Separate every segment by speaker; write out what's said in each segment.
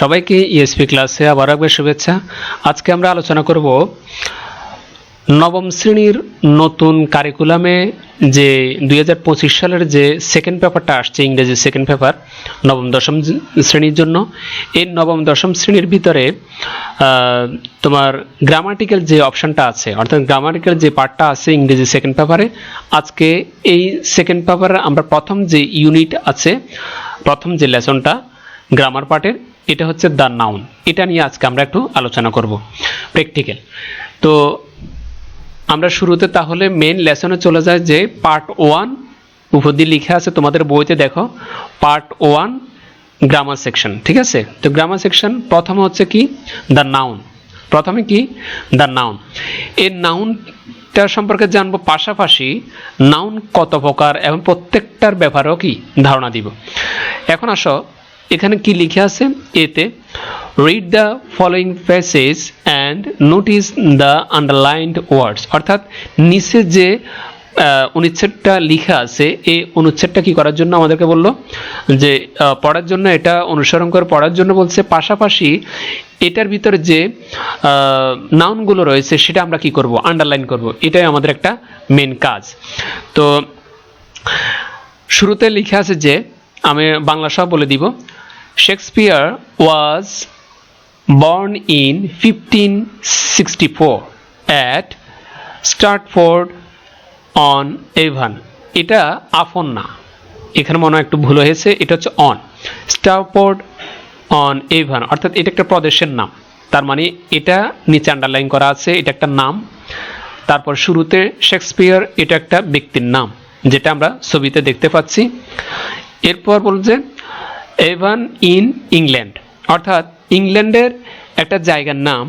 Speaker 1: সবাইকে ইএসপি ক্লাসে আবার একবার শুভেচ্ছা। আজকে আমরা আলোচনা করব নবম শ্রেণির নতুন কারিকুলামে যে দু হাজার পঁচিশ সালের যে সেকেন্ড পেপারটা আসছে, ইংরেজি সেকেন্ড পেপার নবম, দশম শ্রেণির জন্য। এই নবম, দশম শ্রেণির ভিতরে তোমার গ্রামাটিক্যাল যে অপশনটা আছে, অর্থাৎ গ্রামাটিক্যাল যে পার্টটা আছে ইংরেজি সেকেন্ড পেপারে আজকে এই সেকেন্ড পেপারে আমরা প্রথম যে ইউনিট আছে, প্রথম যে লেসনটা গ্রামার পার্টের এটা হচ্ছে দ্য নাউন এটা নিয়ে আজকে আমরা একটু আলোচনা করব প্র্যাকটিক্যাল তো আমরা শুরুতে তাহলে মেন লেসনে চলে যায় যে পার্ট ওয়ান উপর দিয়ে লিখে আছে তোমাদের বইতে দেখো পার্ট ওয়ান গ্রামার সেকশন ঠিক আছে? তো গ্রামার সেকশন প্রথমে হচ্ছে কি? দ্য নাউন প্রথমে কি? দ্য নাউন এই নাউনটা সম্পর্কে জানব পাশাপাশি নাউন কত প্রকার এবং প্রত্যেকটার ব্যাপারেও কি? ধারণা দিব। এখন আসো এখানে কি লিখে আছে? এতে read the following passage and notice the underlined words অর্থাৎ, নিচে যে অনুচ্ছেদটা লিখা আছে, এই অনুচ্ছেদটা কি করার জন্য আমাদেরকে বলল? যে পড়ার জন্য এটা অনুসরণ করে পড়ার জন্য বলছে, পাশাপাশি এটার ভিতরে যে নাউনগুলো রয়েছে, সেটা আমরা কি করব? আন্ডারলাইন করব। এটাই আমাদের একটা মেন কাজ। তো, শুরুতে লিখে আছে যে, আমি বাংলা সব বলে দিব। Shakespeare was born in 1564 at Stratford on even এটা আফন না। এখানে মনে হয় একটু ভুল হয়েছে। এটা হচ্ছে অন স্টারফোর্ড অন এভান অর্থাৎ এটা একটা প্রদেশের নাম। তার মানে এটা নিচে আন্ডারলাইন করা আছে, এটা একটা নাম। তারপর শুরুতে শেক্সপিয়ার এটা একটা ব্যক্তির নাম, যেটা আমরা ছবিতে দেখতে পাচ্ছি। এরপর বলছে এভান ইন ইংল্যান্ড অর্থাৎ ইংল্যান্ডের একটা জায়গার নাম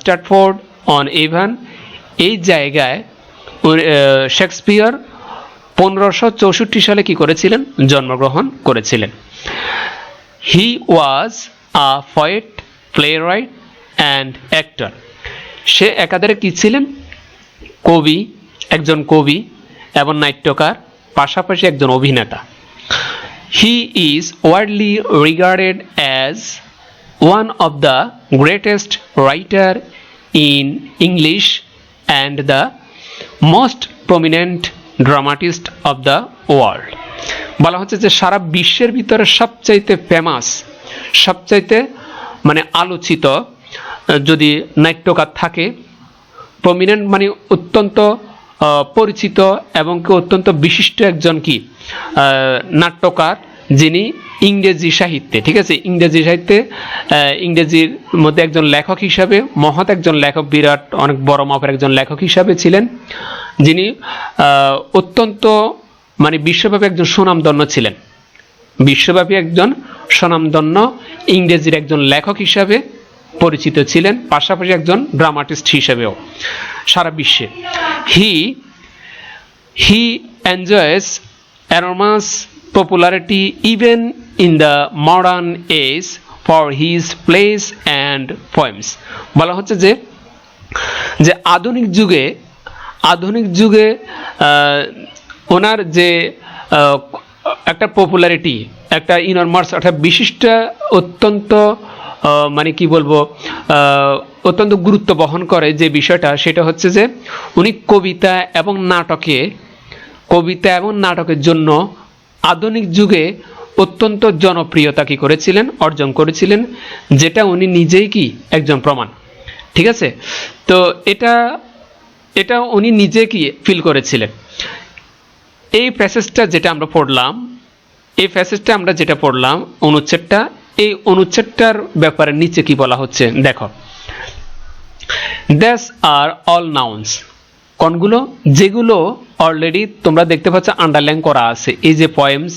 Speaker 1: স্ট্যাটফোর্ড অন এভান এই জায়গায় শেক্সপিয়ার পনেরোশো চৌষট্টি সালে কি করেছিলেন? জন্মগ্রহণ করেছিলেন। He was a poet playwright and actor সে একাধারে কি ছিলেন? কবি, একজন কবি এবং নাট্যকার, পাশাপাশি একজন অভিনেতা। He is widely regarded as one of the greatest writer in English and the most prominent dramatist of the world. বলা হচ্ছে যে সারা বিশ্বের ভিতরে সবচাইতে ফেমাস সবচাইতে মানে আলোচিত যদি নাট্যকার থাকে প্রমিনেন্ট মানে অত্যন্ত পরিচিত এবং অত্যন্ত বিশিষ্ট একজন কি নাট্যকার যিনি ইংরেজি সাহিত্যে, ঠিক আছে? ইংরেজি সাহিত্যে ইংরেজির মধ্যে একজন লেখক হিসাবে, মহৎ একজন লেখক, বিরাট অনেক বড় মাপের একজন লেখক হিসাবে ছিলেন। যিনি অত্যন্ত মানে বিশ্বব্যাপী একজন সুনামধন্য ছিলেন। বিশ্বব্যাপী একজন স্বনামধন্য ইংরেজির একজন লেখক হিসাবে পরিচিত ছিলেন, পাশাপাশি একজন ড্রামাটিস্ট হিসেবেও সারা বিশ্বে। He he enjoys enormous popularity even in the modern age for his plays and poems. বলা হচ্ছে যে যে আধুনিক যুগে আধুনিক যুগে ওনার যে একটা পপুলারিটি একটা ইনরমার্স অর্থাৎ বিশিষ্ট, অত্যন্ত মানে কি বলব অত্যন্ত গুরুত্ব বহন করে যে বিষয়টা, সেটা হচ্ছে যে, উনি কবিতা এবং নাটকে কবিতা এবং নাটকের জন্য আধুনিক যুগে অত্যন্ত জনপ্রিয়তা কি করেছিলেন, অর্জন করেছিলেন, যেটা উনি নিজেই কি একজন প্রমাণ। ঠিক আছে? তো এটা এটা উনি নিজে কি ফিল করেছিলেন। এই প্যাসেজটা যেটা আমরা পড়লাম, এই প্যাসেজটা আমরা যেটা পড়লাম, অনুচ্ছেদটা, এই অনুচ্ছেদটার ব্যাপারে নিচে কি বলা হচ্ছে, দেখো। দ্যাস আর অল নাউন্স কোনগুলো? যেগুলো অলরেডি তোমরা দেখতে পাচ্ছ আন্ডারলাইন করা আছে। এই যে পয়েমস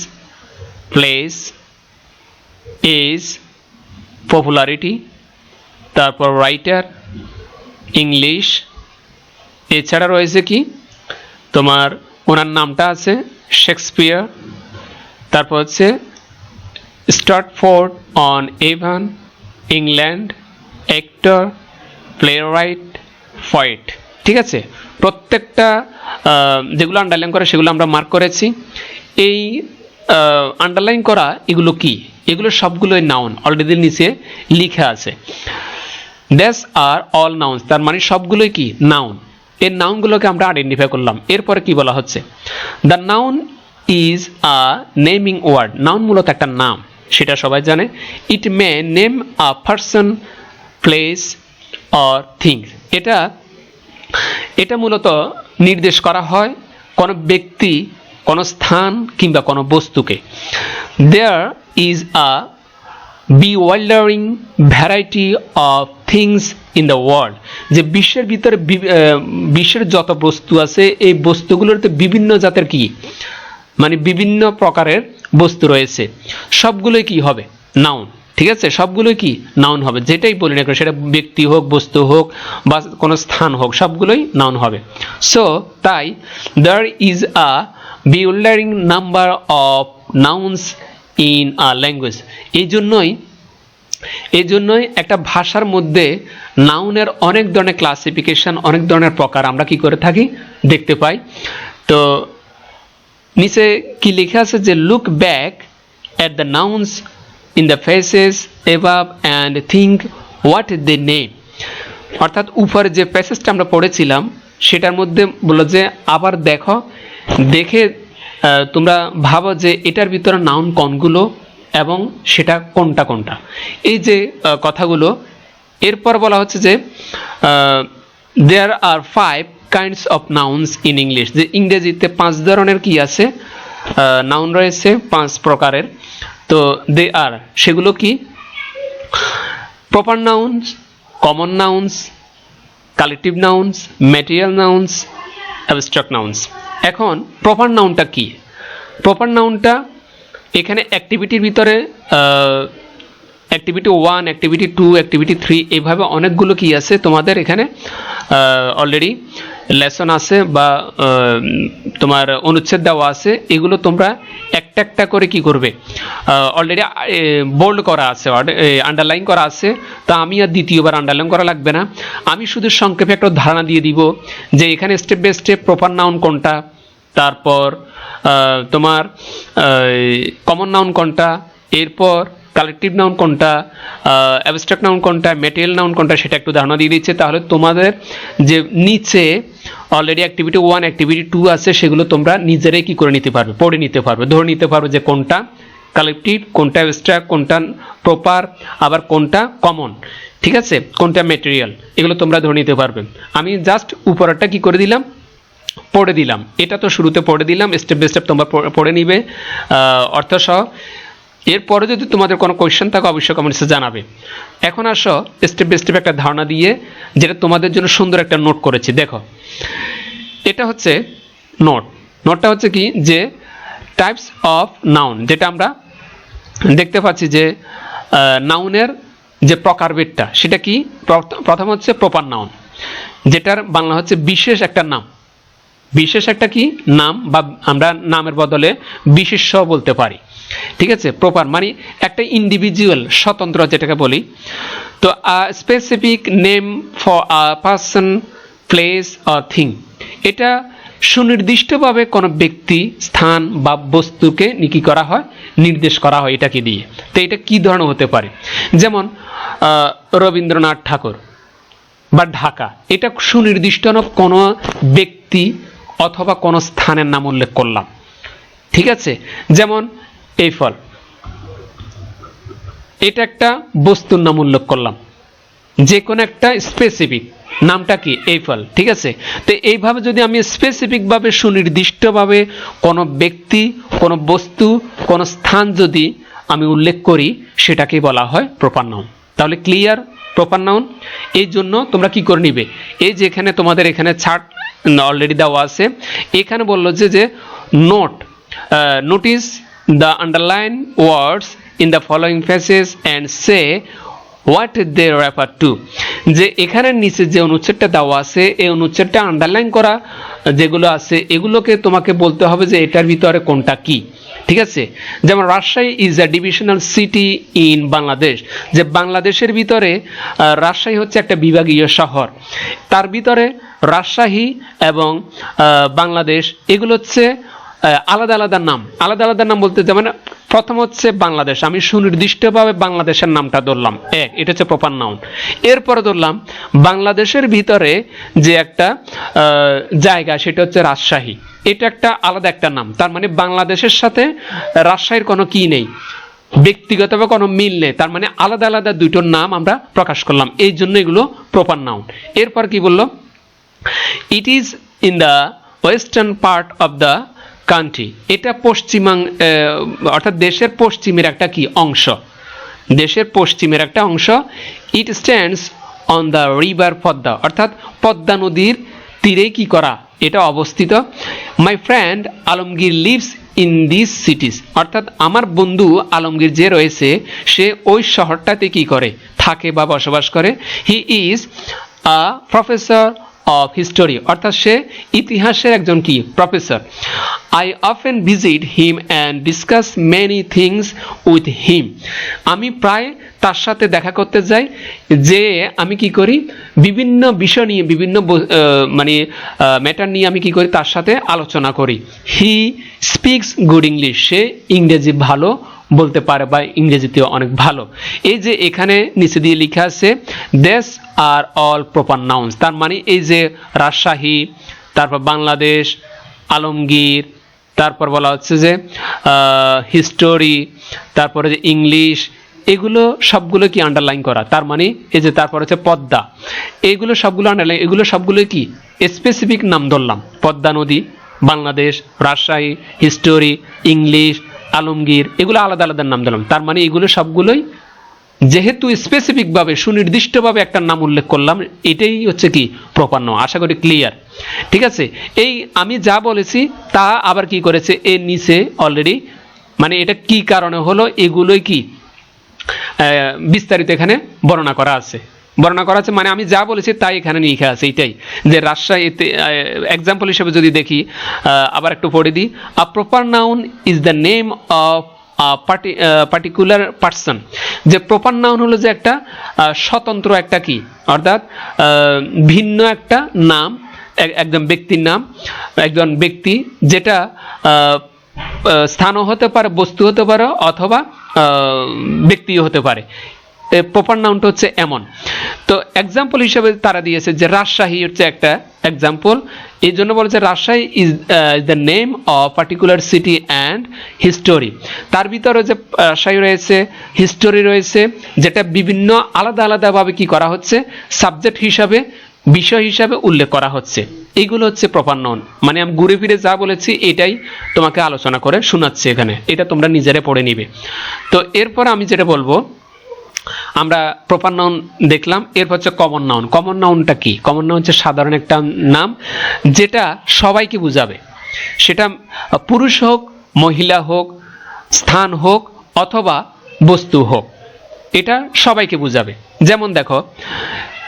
Speaker 1: প্লেস এজ পপুলারিটি তারপর রাইটার ইংলিশ এছাড়া রয়েছে কি? তোমার ওনার নামটা আছে শেক্সপিয়ার তারপর হচ্ছে start Stratford on Avon England actor playwright poet ঠিক আছে? প্রত্যেকটা যেগুলো আন্ডারলাইন করে সেগুলো আমরা মার্ক করেছি। এই আন্ডারলাইন করা এগুলো কি? এগুলো সবগুলোই নাউন অলরেডি নিচে লিখে আছে। দ্যাস আর অল নাউন্স তার মানে সবগুলোই কি? নাউন এর নাউনগুলোকে আমরা আইডেন্টিফাই করলাম। এরপরে কি বলা হচ্ছে? The noun is a naming word noun মূলত একটা নাম, সেটা সবাই জানে। It may name a person place or things এটা এটা মূলত নির্দেশ করা হয় কোনো ব্যক্তি, কোনো স্থান কিংবা কোনো বস্তুকে। There is a be bewildering variety of things in the world যে বিশ্বের ভিতরে বিশ্বের যত বস্তু আছে, এই বস্তুগুলোতে বিভিন্ন জাতের কি? মানে বিভিন্ন প্রকারের বস্তু রয়েছে। সবগুলোই কি হবে? নাউন ঠিক আছে? সবগুলোই কি? নাউন হবে। যেটাই বলি না সেটা ব্যক্তি হোক, বস্তু হোক, বা কোনো স্থান হোক, সবগুলোই নাউন হবে। সো তাই there is a bewildering number of nouns in a language এই জন্যই এই জন্যই একটা ভাষার মধ্যে নাউনের অনেক ধরনের ক্লাসিফিকেশন অনেক ধরনের প্রকার আমরা কি করে থাকি? দেখতে পাই। তো, নিচে কি লেখা আছে যে look back at the nouns in the phrases above and think what they name অর্থাৎ উপরে যে প্যাসেজটা আমরা পড়েছিলাম, সেটার মধ্যে বলল যে, আবার দেখো, দেখে তোমরা ভাবো যে, এটার ভিতরে নাউন কনগুলো এবং সেটা কোনটা কোনটা। এই যে কথাগুলো, এরপর বলা হচ্ছে যে there are five kinds of nouns in English যে ইংরেজিতে পাঁচ ধরনের কি আছে? নাউন রয়েছে, পাঁচ প্রকারের। তো দে আর, সেগুলো কি? Proper noun common noun collective noun material noun abstract noun এখন প্রপার নাউনটা কি? প্রপার নাউনটা এখানে অ্যাক্টিভিটির ভিতরে activity one activity two activity three এইভাবে অনেকগুলো কি আছে। তোমাদের এখানে অলরেডি লেসন আছে বা তোমার অনুচ্ছেদ দেওয়া আছে। এগুলো তোমরা একটা একটা করে কি করবে? অলরেডি বোল্ড করা আছে আন্ডারলাইন করা আছে। তা আমি আর দ্বিতীয়বার আন্ডারলাইন করা লাগবে না। আমি শুধু সংক্ষেপে একটা ধারণা দিয়ে দিব যে এখানে step by step proper noun কোনটা, তারপর তোমার কমন নাউন কোনটা, এরপর কালেকটিভ নাউন কোনটা অ্যাবস্ট্রাক্ট নাউন কোনটা মেটেরিয়াল নাউন কোনটা সেটা একটু ধারণা দিয়ে দিচ্ছে। তাহলে তোমাদের যে নিচে already activity one activity two আছে, সেগুলো তোমরা নিজেরাই কী করে নিতে পারবে? পড়ে নিতে পারবে, ধরে নিতে পারবে যে কোনটা কালেকটিভ কোনটা অ্যাবস্ট্রাক্ট কোনটা প্রপার আবার কোনটা কমন ঠিক আছে? কোনটা মেটেরিয়াল এগুলো তোমরা ধরে নিতে পারবে। আমি জাস্ট উপরেরটা কি করে দিলাম? পড়ে দিলাম। এটা তো শুরুতে পড়ে দিলাম স্টেপ বাই স্টেপ তোমরা পড়ে- নিবে। অর্থ সহ এরপরে যদি তোমাদের কোনো কোয়েশ্চেন থাকে, অবশ্যই কমেন্টসে জানাবে। এখন আসো স্টেপ বাই স্টেপ একটা ধারণা দিয়ে, যেটা তোমাদের জন্য সুন্দর একটা নোট করেছি। দেখো, এটা হচ্ছে নোট নোটটা হচ্ছে কি? যে টাইপস অফ নাউন যেটা আমরা দেখতে পাচ্ছি যে নাউনের যে প্রকারভেদটা, সেটা কি? প্র- প্রথম হচ্ছে প্রপার নাউন যেটার বাংলা হচ্ছে বিশেষ একটা নাম। বিশেষ একটা কি? নাম বা আমরা নামের বদলে বিশেষ্য বলতে পারি। ঠিক আছে? প্রপার মানে একটা ইন্ডিভিজুয়াল স্বতন্ত্র যেটাকে বলি। তো specific name for a person place or thing এটা সুনির্দিষ্টভাবে কোনো ব্যক্তি, স্থান বা বস্তুকে নি কি করা হয়, নির্দেশ করা হয় এটাকে দিয়ে। তো এটা কি ধরনের হতে পারে? যেমন রবীন্দ্রনাথ ঠাকুর বা ঢাকা। এটা সুনির্দিষ্ট কোনো ব্যক্তি অথবা কোনো স্থানের নাম উল্লেখ করলাম। ঠিক আছে? যেমন এই ফল। এটা একটা বস্তুর নাম উল্লেখ করলাম। যে কোনো একটা স্পেসিফিক নামটা কি? এই ফল। ঠিক আছে? তো এইভাবে যদি আমি স্পেসিফিকভাবে সুনির্দিষ্টভাবে কোনো ব্যক্তি, কোনো বস্তু, কোনো স্থান যদি আমি উল্লেখ করি সেটাকে বলা হয় প্রপার নাউন তাহলে ক্লিয়ার প্রপার নাউন এই জন্য তোমরা কি করে নিবে? এই যে এখানে তোমাদের এখানে ছাট অলরেডি দেওয়া আছে। এখানে বলল যে যে note notice the underline words in the following phrases and say what they refer to যে এখানে নিচে যে অনুচ্ছেদটা দেওয়া আছে, এই অনুচ্ছেদটা আন্ডারলাইন করা, যেগুলো আছে, এগুলোকে তোমাকে বলতে হবে যে এটার ভিতরে কোনটা কি। ঠিক আছে? যেমন Rajshahi is a divisional city in Bangladesh যে বাংলাদেশের ভিতরে রাজশাহী হচ্ছে একটা বিভাগীয় শহর। তার ভিতরে রাজশাহী এবং বাংলাদেশ, এগুলো হচ্ছে আলাদা আলাদা নাম। আলাদা আলাদা নাম বলতে যেমন প্রথম হচ্ছে বাংলাদেশ। আমি সুনির্দিষ্টভাবে বাংলাদেশের নামটা ধরলাম। এক, এটা হচ্ছে প্রপার নাউন এরপরে ধরলাম বাংলাদেশের ভিতরে যে একটা জায়গা, সেটা হচ্ছে রাজশাহী। এটা একটা আলাদা একটা নাম। তার মানে বাংলাদেশের সাথে রাজশাহীর কোনো কি নেই। ব্যক্তিগতভাবে কোনো মিল নেই। তার মানে আলাদা আলাদা দুটোর নাম আমরা প্রকাশ করলাম। এই জন্য এগুলো প্রপার নাউন এরপর কি বলল? It is in the western part of the country. এটা পশ্চিমাং অর্থাৎ দেশের পশ্চিমের একটা কি অংশ? দেশের পশ্চিমের একটা অংশ। It stands on the river Padma অর্থাৎ পদ্মা নদীর তীরে কি করা? এটা অবস্থিত। My friend Alamgir lives in this cities অর্থাৎ আমার বন্ধু আলমগীর যে রয়েছে, সে ওই শহরটাতে কি করে? থাকে বা বসবাস করে। He is a professor of history অর্থাৎ সে ইতিহাসের একজন কি? Professor I often visit him and discuss many things with him আমি প্রায় তার সাথে দেখা করতে যাই, যে আমি কি করি? বিভিন্ন বিষয় নিয়ে, বিভিন্ন মানে ম্যাটার নিয়ে আমি কি করি? তার সাথে আলোচনা করি। হি স্পিক্স গুড ইংলিশ সে ইংরেজি ভালো বলতে পারে বা ইংরেজিতে অনেক ভালো। এই যে এখানে নিচে দিয়ে লেখা আছে দেশ আর অল প্রপার নাউন্স তার মানে এই যে রাজশাহী, তারপর বাংলাদেশ, আলমগীর, তারপর বলা হচ্ছে যে হিস্টোরি তারপরে যে ইংলিশ, এগুলো সবগুলো কি আন্ডারলাইন করা? তার মানে এই যে তারপর হচ্ছে পদ্মা। এইগুলো সবগুলো আন্ডারলাইন এগুলো সবগুলো কি? স্পেসিফিক নাম ধরলাম। পদ্মা নদী, বাংলাদেশ, রাজশাহী হিস্টোরি ইংলিশ আলমগীর, এগুলো আলাদা আলাদা নাম দিলাম। তার মানে এগুলো সবগুলোই যেহেতু স্পেসিফিকভাবে সুনির্দিষ্টভাবে একটা নাম উল্লেখ করলাম, এটাই হচ্ছে কি প্রপান্ন, আশা করি ক্লিয়ার ঠিক আছে? এই আমি যা বলেছি, তা আবার কি করেছে? এর নিচে অলরেডি মানে এটা কি কারণে হলো? এগুলোই কি? বিস্তারিত এখানে বর্ণনা করা আছে। বর্ণনা করা আছে মানে আমি যা বলেছি তাই এখানে লিখে আছে, এটাই। যে রাজশাহীতে এক্সাম্পল হিসেবে যদি দেখি আবার একটু পড়ে দিই। A proper noun is the name of particular person যে প্রপার নাউন হলো যে একটা স্বতন্ত্র একটা কি? অর্থাৎ ভিন্ন একটা নাম একজন ব্যক্তির নাম, একজন ব্যক্তি যেটা স্থানও হতে পারে, বস্তু হতে পারে, অথবা ব্যক্তিও হতে পারে। প্রপার নাউনটা হচ্ছে এমন। তো এক্সাম্পল হিসেবে তারা দিয়েছে যে রাজশাহী হচ্ছে একটা এক্সাম্পল এই জন্য বলেছে Rajshahi is the name of particular city and history তার ভিতরে যে রাজশাহী রয়েছে হিস্টোরি রয়েছে, যেটা বিভিন্ন আলাদা আলাদাভাবে কি করা হচ্ছে সাবজেক্ট হিসাবে, বিষয় হিসাবে উল্লেখ করা হচ্ছে। এইগুলো হচ্ছে প্রপার নাউন মানে আমি ঘুরে ফিরে যা বলেছি, এটাই তোমাকে আলোচনা করে শোনাচ্ছি এখানে। এটা তোমরা নিজেরা পড়ে নিবে। তো এরপর আমি যেটা বলব আমরা প্রপার নাউন দেখলাম, এরপর হচ্ছে কমন নাউন কমন নাউনটা কি? কমন নাউন হচ্ছে সাধারণ একটা নাম, যেটা সবাইকে বুঝাবে। সেটা পুরুষ হোক, মহিলা হোক, স্থান হোক, অথবা বস্তু হোক, এটা সবাইকে বুঝাবে। যেমন দেখো,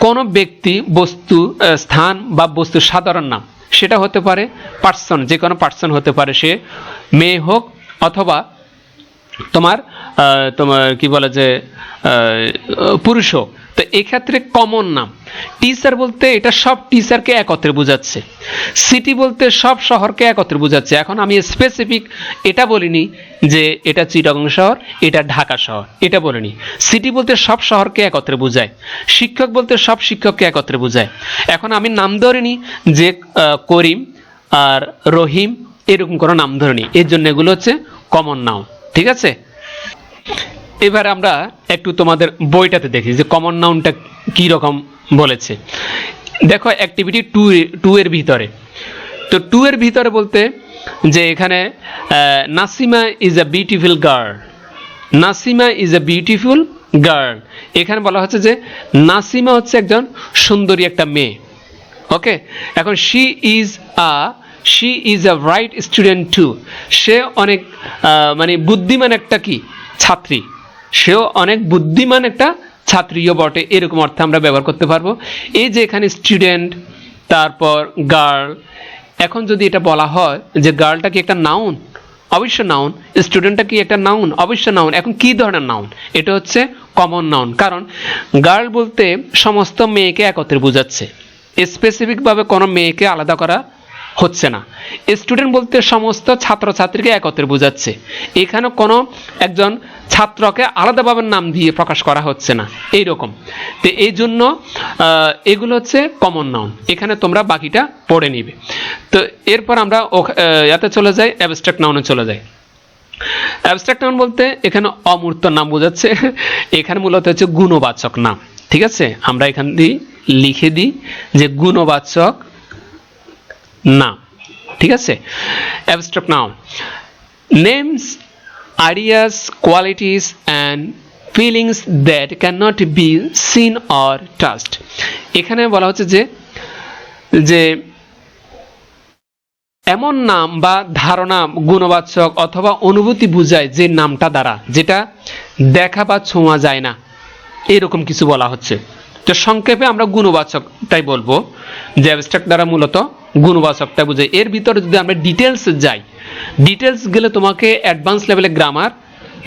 Speaker 1: কোনো ব্যক্তি বস্তু স্থান বা বস্তুর সাধারণ নাম, সেটা হতে পারে পার্সন যে কোনো পার্সন হতে পারে সে, মেয়ে হোক অথবা তোমার তোমার কি বলে যে পুরুষ তো এক্ষেত্রে কমন নাম। টিচার বলতে এটা সব টিচারকে একত্রে বোঝাচ্ছে। সিটি বলতে সব শহরকে একত্রে বোঝাচ্ছে। এখন আমি স্পেসিফিক এটা বলিনি যে এটা চিটাগং শহর, এটা ঢাকা শহর। এটা বলিনি। সিটি বলতে সব শহরকে একত্রে বোঝায়। শিক্ষক বলতে সব শিক্ষককে একত্রে বোঝায়। এখন আমি নাম ধরিনি যে করিম আর রহিম এরকম কোনো নাম ধরিনি। এর জন্য এগুলো হচ্ছে কমন নাউন ঠিক আছে? এবার আমরা একটু তোমাদের বইটাতে দেখি যে কমন নাউনটা কি রকম বলেছে। দেখো অ্যাক্টিভিটি টু টু এর ভিতরে। তো টু এর ভিতরে বলতে যে এখানে Nasima is a beautiful girl Nasima is a beautiful girl এখানে বলা হচ্ছে যে নাসিমা হচ্ছে একজন সুন্দরী একটা মেয়ে। ওকে এখন she is a she is a bright student too সে অনেক মানে বুদ্ধিমান একটা কি? ছাত্রী। সেও অনেক বুদ্ধিমান একটা ছাত্রীও বটে। এরকম অর্থে আমরা ব্যবহার করতে পারব। এই যে এখানে স্টুডেন্ট তারপর গার্ল এখন যদি এটা বলা হয় যে গার্লটা কি একটা নাউন অবশ্য নাউন স্টুডেন্টটা কি একটা নাউন অবশ্য নাউন এখন কি ধরনের নাউন এটা হচ্ছে কমন নাউন কারণ গার্ল বলতে সমস্ত মেয়েকে একত্রে বোঝাচ্ছে। স্পেসিফিকভাবে কোনো মেয়েকে আলাদা করা হচ্ছে না। স্টুডেন্ট বলতে সমস্ত ছাত্রছাত্রীকে একত্রে বোঝাচ্ছে। এখানে কোনো একজন ছাত্রকে আলাদাভাবে নাম দিয়ে প্রকাশ করা হচ্ছে না। এইরকম। তো এই জন্য এগুলো হচ্ছে কমন নাউন এখানে তোমরা বাকিটা পড়ে নিবে। তো এরপর আমরা এতে চলে যাই অ্যাবস্ট্রাক্ট নাউনে চলে যাই। অ্যাবস্ট্রাক্ট নাউন বলতে এখানে অমূর্ত নাম বোঝাচ্ছে। এখানে মূলত হচ্ছে গুণবাচক নাম। ঠিক আছে? আমরা এখান দিয়ে লিখে দিই যে গুণবাচক নাম ঠিক আছে? Abstract noun names ideas qualities and feelings that can not be seen or touched এখানে বলা হচ্ছে যে যে এমন নাম বা ধারণা, গুণবাচক অথবা অনুভূতি বুঝায় যে নামটা দ্বারা, যেটা দেখা বা ছোঁয়া যায় না। এরকম কিছু বলা হচ্ছে। তো সংক্ষেপে আমরা গুণবাচকটাই বলব, যে অ্যাবস্ট্রাক্ট দ্বারা মূলত গুণবাচকটা বুঝায় এর ভিতরে যদি আমরা ডিটেলস যাই ডিটেলস গেলে তোমাকে অ্যাডভান্স লেভেলে গ্রামার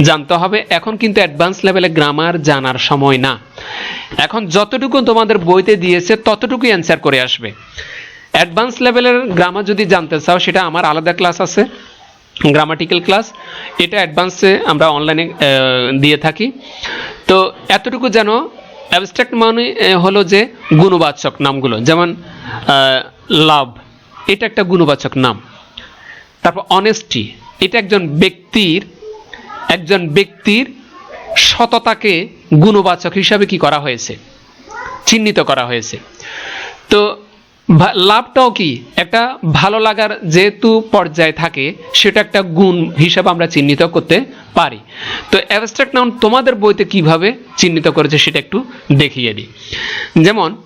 Speaker 1: জানতে হবে। এখন কিন্তু অ্যাডভান্স লেভেলে গ্রামার জানার সময় না। এখন যতটুকু তোমাদের বইতে দিয়েছে, ততটুকুই অ্যান্সার করে আসবে। অ্যাডভান্স লেভেলের গ্রামার যদি জানতে চাও, সেটা আমার আলাদা ক্লাস আছে গ্রামাটিক্যাল ক্লাস এটা অ্যাডভান্সে আমরা অনলাইনে দিয়ে থাকি। তো এতটুকু যেন অ্যাবস্ট্রাক্ট মানে হলো যে গুণবাচক নামগুলো, যেমন লাভ, এটা একটা গুণবাচক নাম। তারপর অনেস্টি এটা একজন ব্যক্তির একজন ব্যক্তির সততাকে গুণবাচক হিসাবে কি করা হয়েছে? চিহ্নিত করা হয়েছে। তো লাভটাও কি? একটা ভালো লাগার যেহেতু পর্যায়ে থাকে, সেটা একটা গুণ হিসাবে আমরা চিহ্নিত করতে পারি। তো অ্যাবস্ট্রাক্ট নাউন তোমাদের বইতে কীভাবে চিহ্নিত করেছে সেটা একটু দেখিয়ে দিই। যেমন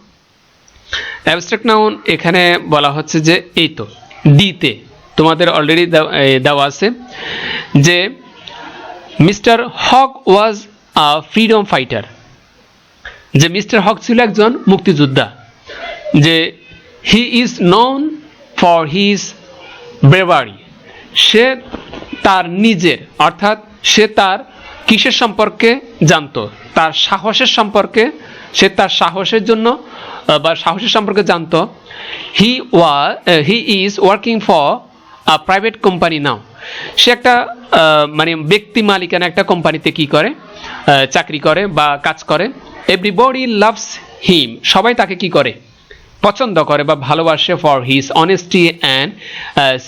Speaker 1: অ্যাবস্ট্রাক্ট নাউন এখানে বলা হচ্ছে যে, এই তো, দিতে। তোমাদের অলরেডি দেওয়া আছে যে, Mr Haque was a freedom fighter. যে মিস্টার হক ছিল একজন মুক্তিযোদ্ধা। যে he is known for his bravery সে তার নিজের অর্থাৎ সে তার কিসের সম্পর্কে জানতো? তার সাহসের সম্পর্কে। সে তার সাহসের জন্য বা সাহসের সম্পর্কে জানতো। He was he is working for a private company now সে একটা মানে ব্যক্তি মালিকানা একটা কোম্পানিতে কি করে? চাকরি করে বা কাজ করে। এভরিবডি লাভস হিম সবাই তাকে কি করে? পছন্দ করে বা ভালোবাসে for his honesty and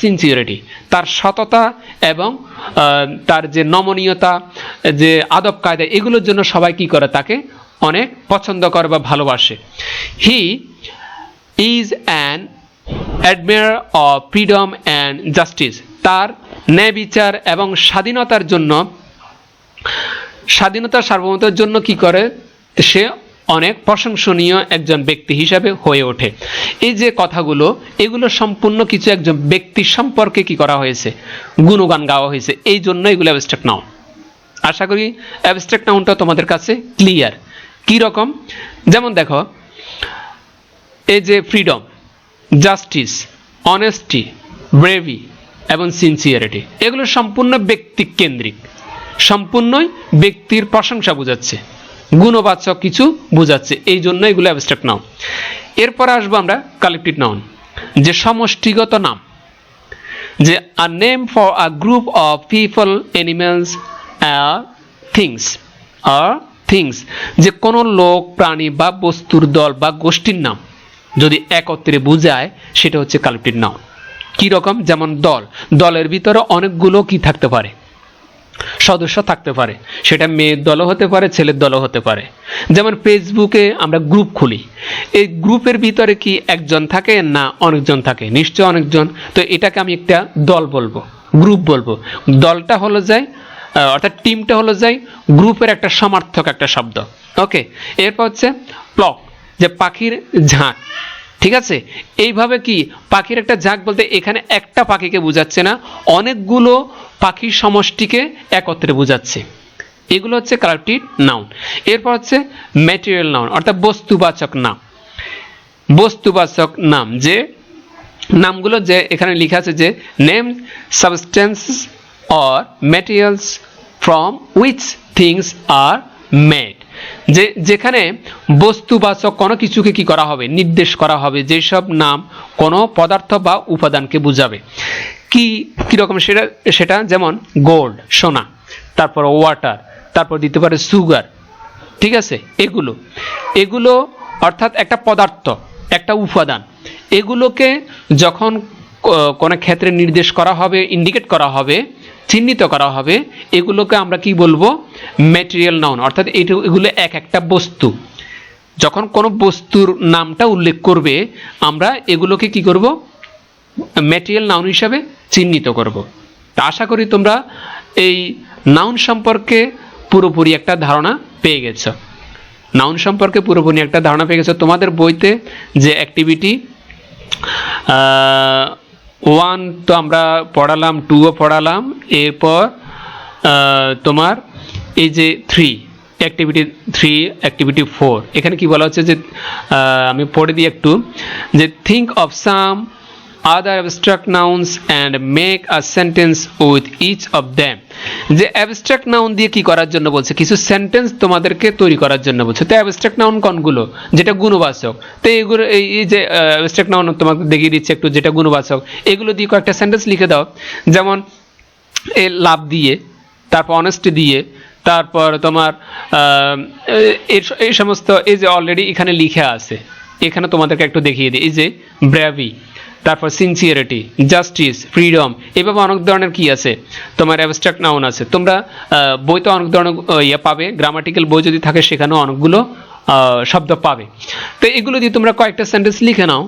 Speaker 1: sincerity তার সততা এবং তার যে নমনীয়তা, যে আদব কায়দা, এগুলোর জন্য সবাই কি করে তাকে অনেক পছন্দ করে বা ভালোবাসে। He is an admirer of freedom and justice তার ন্যায় বিচার এবং স্বাধীনতার জন্য, স্বাধীনতার সার্বভৌমতার জন্য কি করে সে অনেক প্রশংসনীয় একজন ব্যক্তি হিসাবে হয়ে ওঠে। এই যে কথাগুলো, এগুলো সম্পূর্ণ কিছু একজন ব্যক্তি সম্পর্কে কি করা হয়েছে? গুণগান গাওয়া হয়েছে। এই জন্য এগুলো অ্যাবস্ট্রাক্ট নাউন আশা করি অ্যাবস্ট্রাক্ট নাউনটা তোমাদের কাছে ক্লিয়ার কি রকম? যেমন দেখো, এই যে ফ্রিডম জাস্টিস অনেস্টি ব্রেভি এবং সিনসিয়ারিটি এগুলো সম্পূর্ণ ব্যক্তি কেন্দ্রিক সম্পূর্ণই ব্যক্তির প্রশংসা বোঝাচ্ছে। গুণবাচক কিছু বোঝাচ্ছে। এই জন্য এগুলো অ্যাবস্ট্রাক্ট নাম এরপর আসব আমরা কালেক্টিভ নাউন যে সমষ্টিগত নাম। যে a name for a group of people animals things R things যে কোনো লোক, প্রাণী বা বস্তুর দল বা গোষ্ঠীর নাম। যদি একত্রে বোঝায়, সেটা হচ্ছে কালেক্টিভ নাউন কি রকম? যেমন দল। দলের ভিতরে অনেকগুলো কি থাকতে পারে? সদস্য থাকতে পারে। সেটা মেয়ের দলও হতে পারে, ছেলের দলও হতে পারে। যেমন ফেসবুকে আমরা গ্রুপ খুলি। এই গ্রুপের ভিতরে কি একজন থাকে না অনেকজন থাকে? নিশ্চয় অনেকজন। তো এটাকে আমি একটা দল বলব গ্রুপ বলব। দলটা হলো যায় অর্থাৎ টিমটা হলো যায় গ্রুপের একটা সমার্থক একটা শব্দ। ওকে এরপর হচ্ছে প্লক যে পাখির ঝাঁক। ঠিক আছে? এইভাবে কি পাখির একটা ঝাঁক বলতে এখানে একটা পাখিকে বোঝাচ্ছে না, অনেকগুলো পাখির সমষ্টিকে একত্রে বোঝাচ্ছে। এগুলো হচ্ছে কালেক্টিভ নাউন এরপর হচ্ছে ম্যাটেরিয়াল নাউন অর্থাৎ বস্তুবাচক নাম। বস্তুবাচক নাম যে নামগুলো যে এখানে লেখা আছে যে name substance or materials from which things are made যে যেখানে বস্তুবাচক কোনো কিছুকে কি করা হবে, নির্দেশ করা হবে, যেসব নাম, কোনো পদার্থ বা উপাদানকে বোঝাবে। কি কীরকম সেটা সেটা যেমন গোল্ড সোনা, তারপর ওয়াটার তারপর দিতে পারে সুগার ঠিক আছে? এগুলো। এগুলো অর্থাৎ একটা পদার্থ, একটা উপাদান। এগুলোকে যখন কোনো ক্ষেত্রে নির্দেশ করা হবে ইন্ডিকেট করা হবে চিহ্নিত করা হবে, এগুলোকে আমরা কি বলব? ম্যাটেরিয়াল নাউন অর্থাৎ এগুলো এক একটা বস্তু। যখন কোনো বস্তুর নামটা উল্লেখ করবে, আমরা এগুলোকে কি করব? ম্যাটেরিয়াল নাউন হিসাবে চিহ্নিত করব। তা আশা করি তোমরা এই নাউন সম্পর্কে পুরোপুরি একটা ধারণা পেয়ে গেছো। নাউন সম্পর্কে পুরোপুরি একটা ধারণা পেয়ে গেছো। তোমাদের বইতে যে অ্যাক্টিভিটি ওয়ান তো আমরা পড়ালাম টুও পড়ালাম। এরপর তোমার এই যে three activity three activity four এখানে কি বলা হচ্ছে যে আমি পড়ে দিই একটু, যে think of some other abstract nouns and make a sentence with each of them যে অ্যাবস্ট্রাক্ট নাউন দিয়ে কি করার জন্য বলছে? কিছু সেন্টেন্স তোমাদেরকে তৈরি করার জন্য বলছে। তো অ্যাবস্ট্রাক্ট নাউন কোনগুলো? যেটা গুণবাচক। তো এইগুলো, এই যে অ্যাবস্ট্রাক্ট নাউন তোমাকে দেখিয়ে দিচ্ছে একটু, যেটা গুণবাচক। এগুলো দিয়ে কয়েকটা সেন্টেন্স লিখে দাও। যেমন, এ লাভ দিয়ে, তারপর অনেস্টি দিয়ে, তারপর তোমার এই সমস্ত, এই যে অলরেডি এখানে লিখে আছে। এখানে তোমাদেরকে একটু দেখিয়ে দিই। এই যে ব্র্যাভি তারপর সিনসিয়ারিটি জাস্টিস ফ্রিডম এভাবে অনেক ধরনের কি আছে? তোমার অ্যাবস্ট্রাক্ট নাউন আছে। তোমরা বইতে অনেক ধরনের ইয়ে পাবে। গ্রামাটিক্যাল বই যদি থাকে, সেখানেও অনেকগুলো শব্দ পাবে। তো এগুলো দিয়ে তোমরা কয়েকটা সেন্টেন্স লিখে নাও।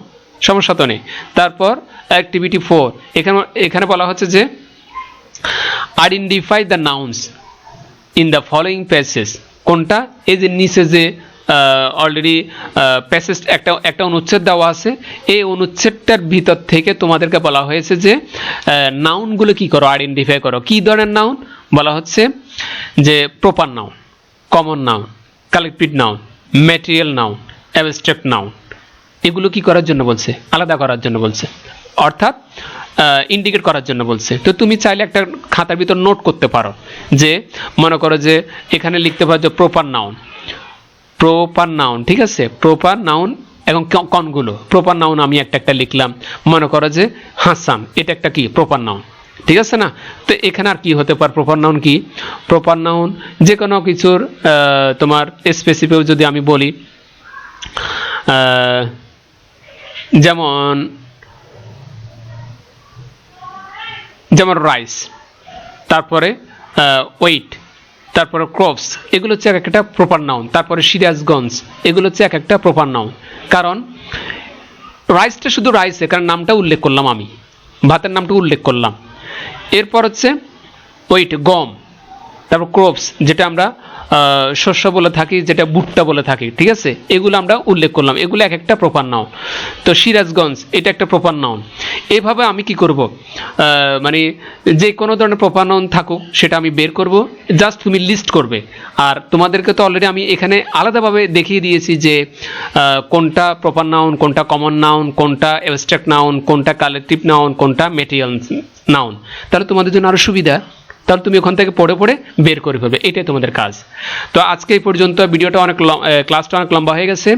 Speaker 1: সমস্যা তো নেই। তারপর অ্যাক্টিভিটি ফোর এখানে এখানে বলা হচ্ছে যে identify the nouns in the following passage কোনটা? এই যে নিচে যে অলরেডি প্যাসেজ একটা একটা অনুচ্ছেদ দেওয়া আছে। এই অনুচ্ছেদটার ভিতর থেকে তোমাদেরকে বলা হয়েছে যে নাউনগুলো কি করো? আইডেন্টিফাই করো। কি ধরনের নাউন বলা হচ্ছে যে proper noun common noun collective noun material noun abstract noun এগুলো কি করার জন্য বলছে? আলাদা করার জন্য বলছে। অর্থাৎ ইন্ডিকেট করার জন্য বলছে। তো তুমি চাইলে একটা খাতার ভিতর নোট করতে পারো যে, মনে করো যে, এখানে লিখতে পারো যে প্রপার নাউন প্রপার নাউন ঠিক আছে? প্রপার নাউন এবং কনগুলো প্রপার নাউন আমি একটা একটা লিখলাম। মনে করো যে হাসান, এটা একটা কি? প্রপার নাউন ঠিক আছে না? তো এখানে আর কি হতে পারে? প্রপার নাউন কি? প্রপার নাউন যে কোনো কিছুর তোমার স্পেসিফিক যদি আমি বলি যেমন যেমন রাইস তারপরে ওয়েট তারপরে ক্রপস, এগুলো হচ্ছে এক একটা প্রপার নাউন তারপরে সিরাজগঞ্জ, এগুলো হচ্ছে এক একটা প্রপার নাউন কারণ রাইসটা শুধু রাইসে কারণ নামটা উল্লেখ করলাম আমি, ভাতের নামটা উল্লেখ করলাম। এরপর হচ্ছে ওয়েট গম, তারপর ক্রপস যেটা আমরা শস্য বলে থাকি, যেটা ভুট্টা বলে থাকি, ঠিক আছে? এগুলো আমরা উল্লেখ করলাম, এগুলো এক একটা প্রপার নাউন তো সিরাজগঞ্জ, এটা একটা প্রপার নাউন এভাবে আমি কি করব? মানে যে কোনো ধরনের প্রপানন থাকুক, সেটা আমি বের করব জাস্ট তুমি লিস্ট করবে। আর তোমাদেরকে তো অলরেডি আমি এখানে আলাদাভাবে দেখিয়ে দিয়েছি যে কোনটা প্রপার নাউন কোনটা কমন নাউন কোনটা অ্যাবস্ট্রাক্ট নাউন কোনটা কালেকটিভ নাউন কোনটা মেটেরিয়াল নাউন তাহলে তোমাদের জন্য আরও সুবিধা। তাহলে তুমি ওখান থেকে পড়ে পড়ে বের করে ফেলবে। এটাই তোমাদের কাজ। তো আজকে এই পর্যন্ত ভিডিওটা অনেক ক্লাসটা অনেক লম্বা হয়ে গেছে।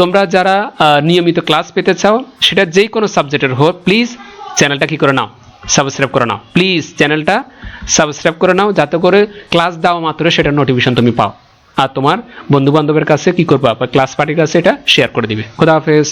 Speaker 1: তোমরা যারা নিয়মিত ক্লাস পেতে চাও, সেটা যেই কোনো সাবজেক্টের হোক প্লিজ চ্যানেলটা কি করে নাও? সাবস্ক্রাইব করে নাও। প্লিজ চ্যানেলটা সাবস্ক্রাইব করে নাও, যাতে করে ক্লাস দেওয়া মাত্র সেটা নোটিফিকেশন তুমি পাও। আর তোমার বন্ধু বান্ধবের কাছে কি করবা? ক্লাস পার্টির কাছে এটা শেয়ার করে দিবে। খোদা হাফেজ।